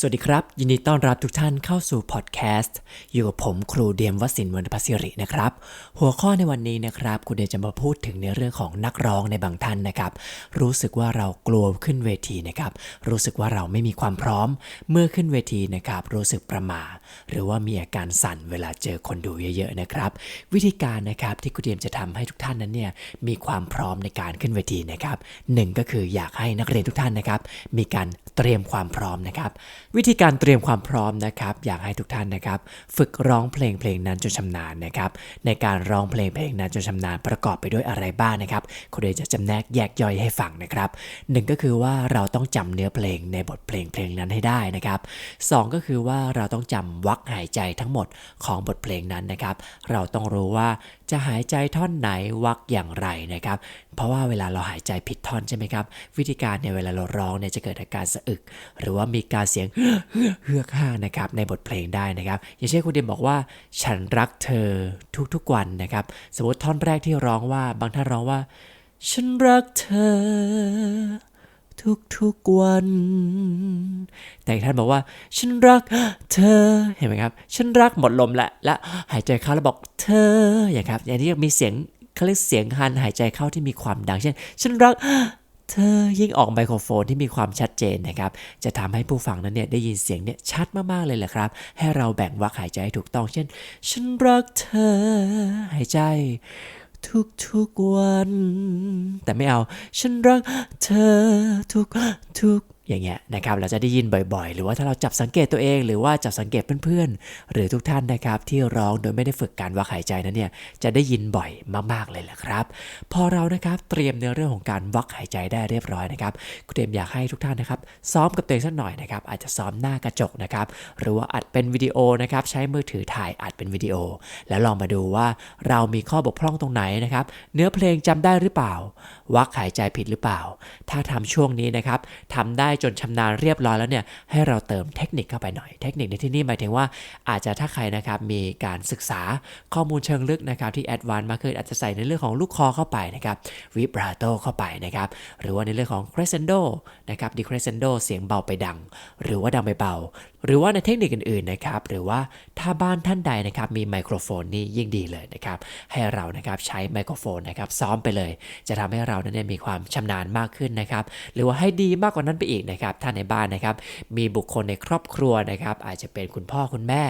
สวัสดีครับ ยินดีต้อนรับทุกท่านเข้าสู่พอดแคสต์อยู่กับผมครูเดียมวสินวรรณพัสิรินะครับ หัวข้อในวันนี้นะครับครูเดียมจะมาพูดถึงในเรื่องของนักร้องในบางท่านนะครับ รู้สึกว่าเรากลัวขึ้นเวทีนะครับ รู้สึกว่าเราไม่มีความพร้อมเมื่อขึ้นเวทีนะครับ รู้สึกประหม่าหรือว่ามีอาการสั่นเวลาเจอคนดูเยอะๆนะครับ วิธีการนะครับที่ครูเดียมจะทำให้ทุกท่านนั้นเนี่ยมีความพร้อมในการขึ้นเวทีนะครับหนึ่งก็คืออยากให้นักเรียนทุกท่านนะครับ มีการเตรียมความพร้อมนะครับ วิธีการเตรียมความพร้อมนะครับ อยากให้ทุกท่านนะครับ ฝึกร้องเพลงเพลงนั้นจนชำนาญนะครับ ในการร้องเพลงเพลงนั้นจนชำนาญประกอบไปด้วยอะไรบ้างนะครับคุณเดจะจำแนกแยกย่อยให้ฟังนะครับหนึ่งก็คือว่าเราต้องจำเนื้อเพลงในบทเพลงเพลงนั้นให้ได้นะครับสองก็คือว่าเราต้องจำวรรคหายใจทั้งหมดของบทเพลงนั้นนะครับ เราต้องรู้ว่าจะหายใจท่อนไหนวรรคอย่างไรนะครับ เพราะว่าเวลาเราหายใจผิดท่อนใช่ไหมครับ วิธีการเนี่ยเวลาเราร้องเนี่ยจะเกิดอาการสะอึก หรือว่ามีการเสียงเฮือกห้างนะครับในบทเพลงได้นะครับ อย่างเช่นคุณเดมบอกว่า ฉันรักเธอทุกๆวันนะครับ สมมติท่อนแรกที่ร้องว่าบางท่านร้องว่า ฉันรักเธอ ทุกๆวัน แต่อีกท่านบอกว่า ฉันรักเธอเห็นไหมครับ ฉันรักหมดลมละและหายใจเข้าแล้วบอกเธออย่างครับ อย่างนี้มีเสียงเขาเรียกเสียงฮันหายใจเข้าที่มีความดังเช่น ฉันรัก เธอยิ่งออกไมโครโฟนที่มีความชัดเจนนะครับ จะทำให้ผู้ฟังนั้นเนี่ยได้ยินเสียงเนี่ยชัดมากๆเลยแหละครับ ให้เราแบ่งวักหายใจให้ถูกต้อง เช่น ฉันรักเธอ หายใจ ทุกทุกวัน แต่ไม่เอา ฉันรักเธอทุกทุก อย่างเงี้ยนะครับเราจะได้ยินบ่อยๆ หรือว่าถ้าเราจับสังเกตตัวเอง หรือว่าจับสังเกตเพื่อนๆ หรือทุกท่านนะครับที่ร้องโดยไม่ได้ฝึกการวักหายใจนั้นเนี่ยจะได้ยินบ่อยมากๆเลยแหละครับ พอเรานะครับเตรียมในเรื่องของการวักหายใจได้เรียบร้อยนะครับคุณเตรียมอยากให้ทุกท่านนะครับซ้อมกับตัวเองสักหน่อยนะครับอาจจะซ้อมหน้ากระจกนะครับหรือว่าอัดเป็นวิดีโอนะครับใช้มือถือถ่ายอัดเป็นวิดีโอ แล้วลองมาดูว่าเรามีข้อบกพร่องตรงไหนนะครับเนื้อเพลงจำได้หรือเปล่า วักหายใจผิดหรือเปล่า ถ้าทำช่วงนี้นะครับทำได้จนชำนาญเรียบร้อยแล้วเนี่ยให้เราเติมเทคนิคเข้าไปหน่อย เทคนิคในที่นี้หมายถึงว่าอาจจะถ้าใครนะครับมีการศึกษาข้อมูลเชิงลึกนะครับที่แอดวานซ์มากขึ้นอาจจะใส่ในเรื่องของลูกคอเข้าไปนะครับวิบราโตเข้าไปนะครับหรือว่าในเรื่องของ crescendo นะครับ decrescendo เสียงเบาไปดัง หรือว่าดังไปเบา หรือว่าในเทคนิคอื่นๆนะครับหรือว่าถ้าบ้านท่านใดนะครับมีไมโครโฟนนี่ยิ่งดีเลยนะครับให้เรานะครับใช้ไมโครโฟนนะครับซ้อมไปเลย จะทำให้เรานั้นเนี่ยมีความชำนาญมากขึ้นนะครับหรือว่าให้ดีมากกว่านั้นไปอีกนะครับถ้าในบ้านนะครับ มีบุคคลในครอบครัวนะครับ อาจจะเป็นคุณพ่อคุณแม่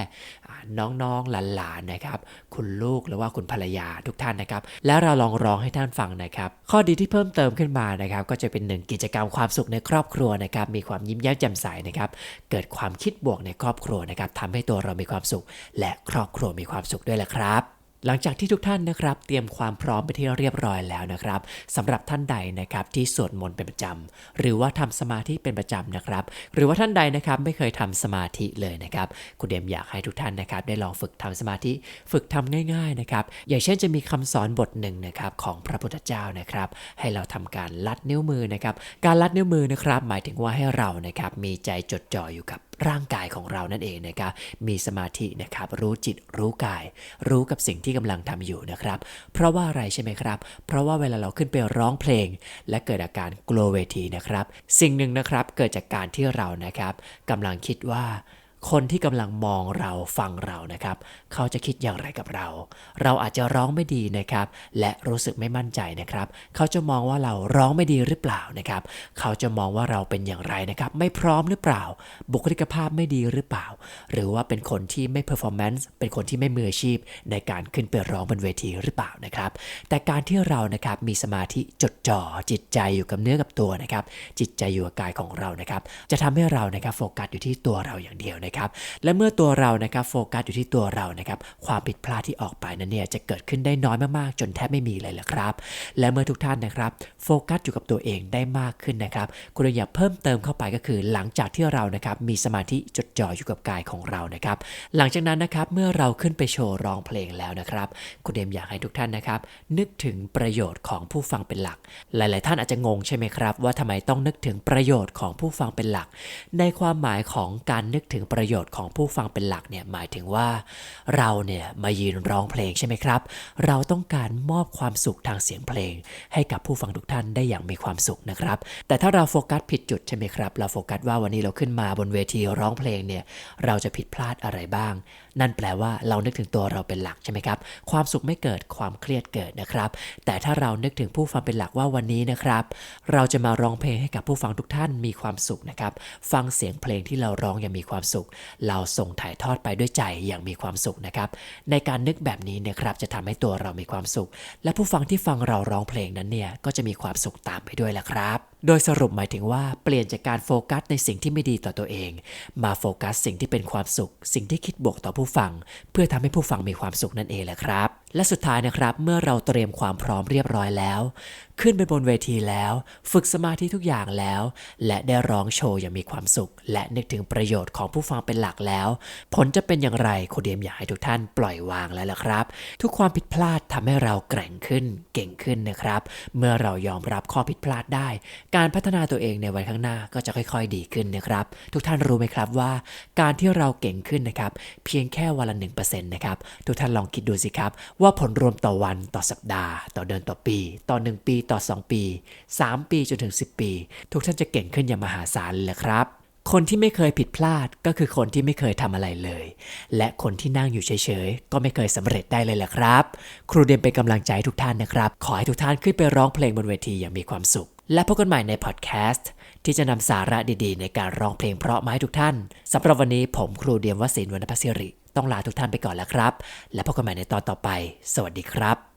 อ่าน้องๆหลานๆนะครับ คุณลูกหรือว่าคุณภรรยาทุกท่านนะครับ แล้วเราลองร้องให้ท่านฟังนะครับ ข้อดีที่เพิ่มเติมขึ้นมานะครับ ก็จะเป็นหนึ่งกิจกรรมความสุขในครอบครัวนะครับ มีความยิ้มแย้มแจ่มใสนะครับ เกิดความคิดบวกในครอบครัวนะครับทำให้ตัวเรามีความสุข และครอบครัวมีความสุขด้วยแหละครับ หลังจากที่ทุกท่านนะครับ เตรียมความพร้อมไปที่เรียบร้อยแล้วนะครับสำหรับท่านใดนะครับที่สวดมนต์เป็นประจำหรือว่าทำสมาธิเป็นประจำนะครับ หรือว่าท่านใดนะครับไม่เคยทำสมาธิเลยนะครับคุณเดมอยากให้ทุกท่านนะครับ ได้ลองฝึกทำสมาธิฝึกทำง่าย ๆนะครับ อย่างเช่นจะมีคำสอนบทหนึ่งนะครับของพระพุทธเจ้านะครับ ให้เราทำการลัดนิ้วมือนะครับ การลัดนิ้วมือนะครับ หมายถึงว่าให้เรานะครับมีใจจดจ่ออยู่กับร่างกายของเรานั่นเองนะครับ มีสมาธินะครับ รู้จิตรู้กาย รู้กับสิ่งที่กำลังทำอยู่นะครับ เพราะว่าอะไรใช่ไหมครับ เพราะว่าเวลาเราขึ้นไปร้องเพลง และเกิดอาการกลัวเวทีนะครับ สิ่งหนึ่งนะครับเกิดจากการที่เรานะครับกำลังคิดว่า คนที่กำลังมองเราฟังเรานะครับ เขาจะคิดอย่างไรกับเรา เราอาจจะร้องไม่ดีนะครับ และรู้สึกไม่มั่นใจนะครับ เขาจะมองว่าเราร้องไม่ดีหรือเปล่านะครับ เขาจะมองว่าเราเป็นอย่างไรนะครับ ไม่พร้อมหรือเปล่า บุคลิกภาพไม่ดีหรือเปล่า หรือว่าเป็นคนที่ไม่เพอร์ฟอร์แมนซ์เป็นคนที่ไม่มืออาชีพ ในการขึ้นไปร้องบนเวทีหรือเปล่านะครับ แต่การที่เรานะครับมีสมาธิจดจ่อจิตใจอยู่กับเนื้อกับตัวนะครับ จิตใจอยู่กับกายของเรานะครับ จะทำให้เรานะครับโฟกัสอยู่ที่ตัวเราอย่างเดียวนะครับและเมื่อตัวเรานะครับโฟกัสอยู่ที่ตัวเรานะครับความผิดพลาดที่ออกไปนั้นเนี่ยจะเกิดขึ้นได้น้อยมากๆ จนแทบไม่มีเลยแหละครับ และเมื่อทุกท่านนะครับโฟกัสอยู่กับตัวเองได้มากขึ้นนะครับคุณอยากเพิ่มเติมเข้าไปก็คือ หลังจากที่เรานะครับมีสมาธิจดจ่ออยู่กับกายของเรานะครับหลังจากนั้นนะครับเมื่อเราขึ้นไปโชว์ร้องเพลงแล้วนะครับคุณเดมอยากให้ทุกท่านนะครับนึกถึงประโยชน์ของผู้ฟังเป็นหลัก หลาย ๆ ท่านอาจจะงงใช่ไหมครับ ว่าทำไมต้องนึกถึงประโยชน์ของผู้ฟังเป็นหลัก ในความหมายของการนึกถึงประโยชน์ของผู้ฟังเป็นหลักเนี่ยหมายถึงว่า เราเนี่ยมายืนร้องเพลงใช่ไหมครับ เราต้องการมอบความสุขทางเสียงเพลง ให้กับผู้ฟังทุกท่านได้อย่างมีความสุขนะครับ แต่ถ้าเราโฟกัสผิดจุดใช่ไหมครับ เราโฟกัสว่าวันนี้เราขึ้นมาบนเวทีร้องเพลงเนี่ยเราจะผิดพลาดอะไรบ้าง นั่นแปลว่าเรานึกถึงตัวเราเป็นหลักใช่ไหมครับ ความสุขไม่เกิดความเครียดเกิดนะครับ แต่ถ้าเรานึกถึงผู้ฟังเป็นหลักว่าวันนี้นะครับ เราจะมาร้องเพลงให้กับผู้ฟังทุกท่านมีความสุขนะครับ ฟังเสียงเพลงที่เราร้องอย่างมีความสุขเราส่งถ่ายทอดไปด้วยใจอย่างมีความสุขนะครับ ในการนึกแบบนี้เนะครับจะทำให้ตัวเรามีความสุข และผู้ฟังที่ฟังเราร้องเพลงนั้นเนี่ยก็จะมีความสุขตามไปด้วยแหละครับโดยสรุปหมายถึงว่าเปลี่ยนจากการโฟกัสในสิ่งที่ไม่ดีต่อตัวเอง มาโฟกัสสิ่งที่เป็นความสุข สิ่งที่คิดบวกต่อผู้ฟัง เพื่อทำให้ผู้ฟังมีความสุขนั่นเองแหละครับ และสุดท้ายนะครับ เมื่อเราเตรียมความพร้อมเรียบร้อยแล้ว ขึ้นไปบนเวทีแล้ว ฝึกสมาธิทุกอย่างแล้ว และได้ร้องโชว์อย่างมีความสุข และนึกถึงประโยชน์ของผู้ฟังเป็นหลักแล้ว ผลจะเป็นอย่างไรครูเดียมอยากให้ทุกท่านปล่อยวางแล้วล่ะครับ ทุกความผิดพลาดทำให้เราแกร่งขึ้น เก่งขึ้นนะครับ เมื่อเรายอมรับข้อผิดพลาดได้ การพัฒนาตัวเองในวันข้างหน้าก็จะค่อย ๆ ดีขึ้นนะครับ ทุกท่านรู้ไหมครับว่า การที่เราเก่งขึ้นนะครับ เพียงแค่วันละ1%นะครับทุกท่านลองคิดดูสิครับว่าผลรวมต่อวันต่อสัปดาห์ ต่อเดือนต่อปี ต่อ 1 ปีต่อ 2 ปี 3 ปีจนถึง 10 ปี ทุกท่านจะเก่งขึ้นอย่างมหาศาลเลยครับคนที่ไม่เคยผิดพลาดก็คือคนที่ไม่เคยทำอะไรเลย และคนที่นั่งอยู่เฉยๆ ก็ไม่เคยสำเร็จได้เลยแหละครับ ครูเดมเป็นกำลังใจทุกท่านนะครับ ขอให้ทุกท่านขึ้นไปร้องเพลงบนเวทีอย่างมีความสุข และพบกันใหม่ในพอดแคสต์ที่จะนำสาระดีๆ ในการร้องเพลงเพราะมาให้ทุกท่านสำหรับวันนี้ผมครูเดียมวสินวรรณพัสิริ ต้องลาทุกท่านไปก่อนแล้วครับ และพบกันใหม่ในตอนต่อไป สวัสดีครับ